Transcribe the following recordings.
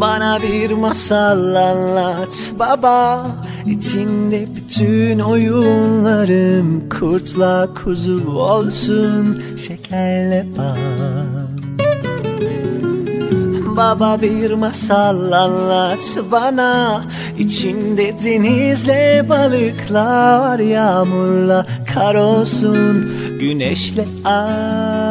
Bana bir masal anlat baba. İçinde bütün oyunlarım Kurtla kuzu olsun Şekerle bal Baba bir masal anlat bana. İçinde denizle balıklar Yağmurla kar olsun Güneşle ay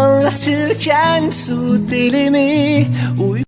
Anlatırken su dilimi uy